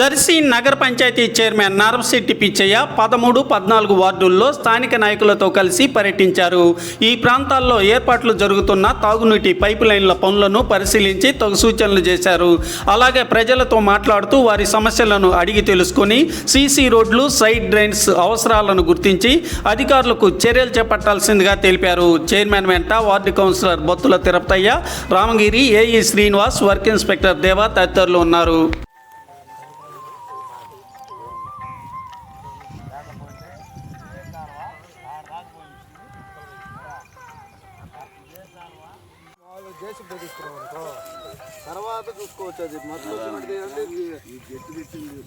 దర్శి నగర పంచాయతీ చైర్మన్ నారపశెట్టి పిచ్చయ్య పదమూడు పద్నాలుగు వార్డుల్లో స్థానిక నాయకులతో కలిసి పర్యటించారు. ఈ ప్రాంతాల్లో ఏర్పాట్లు జరుగుతున్న తాగునీటి పైపు లైన్ల పనులను పరిశీలించి తగు సూచనలు చేశారు. అలాగే ప్రజలతో మాట్లాడుతూ వారి సమస్యలను అడిగి తెలుసుకుని సీసీ రోడ్లు సైడ్ డ్రైన్స్ అవసరాలను గుర్తించి అధికారులకు చర్యలు చేపట్టాల్సిందిగా తెలిపారు. చైర్మన్ వెంట ward councillor Bothula Tirupathaiah Ramagiri AE Srinivas work inspector Deva తదితరులు ఉన్నారు. చేసి పెట్టిస్తున్నాం తర్వాత చూసుకోవచ్చు అది. మొత్తం ఈ పెట్టింది.